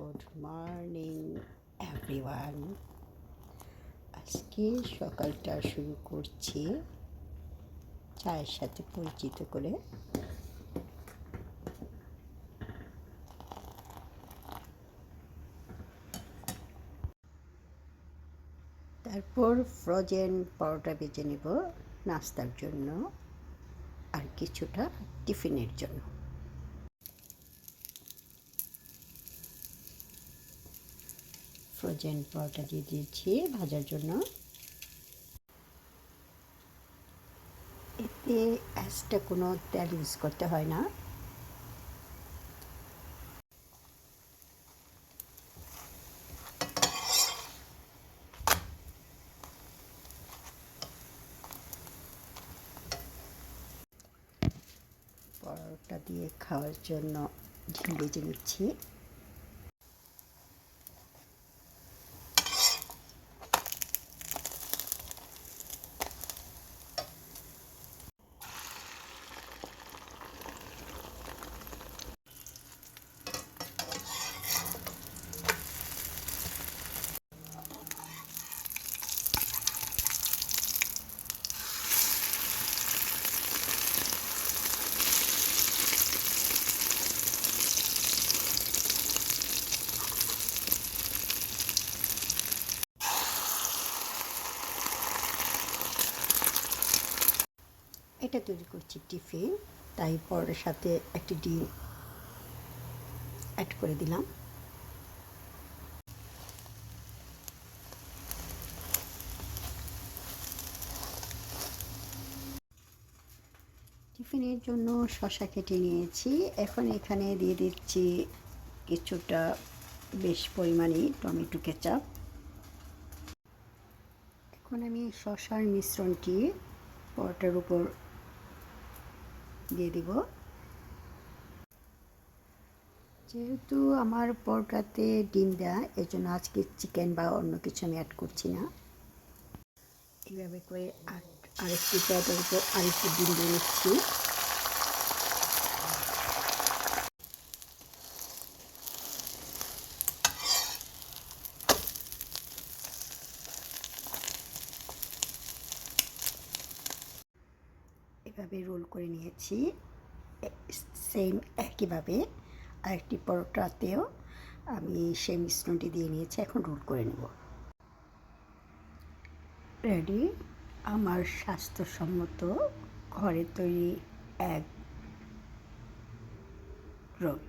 Good morning everyone আজকে সকালটা শুরু করছি চায়ের সাথে পরিচিত করে। তারপর ফ্রোজেন পরোটা বেজে নেব নাস্তার জন্য আর কিছুটা টিফিনের জন্য। ফ্রোজেন পরোটা দিয়ে দিয়েছি ভাজার জন্য। এতে অ্যাসটা কোনো তেল ইউজ করতে হয় না। পরোটা দিয়ে খাওয়ার জন্য ডিম বেজে নিচ্ছি এটা তৈরি করছি টিফিন, তাই পরের সাথে একটি ডিম অ্যাড করে দিলাম। টিফিনের জন্য শশা কেটে নিয়েছি। এখন এখানে দিয়ে দিচ্ছি কিছুটা বেশ পরিমাণে টমেটো কেচাপ। এখন আমি শশার মিশ্রণটি পরোটার উপর দিয়ে দিব। যেহেতু আমার পরোটাতে ডিম দেয়া এর জন্য আজকে চিকেন বা অন্য কিছু আমি অ্যাড করছি না। এইভাবে করে পরোটার উপর আরেকটি ডিম দিয়ে নিচ্ছি এভাবে রোল করে নিয়েছি। সেম একইভাবে আরেকটি পরোটাতেও আমি সেই মিশ্রণটি দিয়ে নিয়েছি, এখন রোল করে নেব। রেডি আমার স্বাস্থ্যসম্মত ঘরে তৈরি এক রোল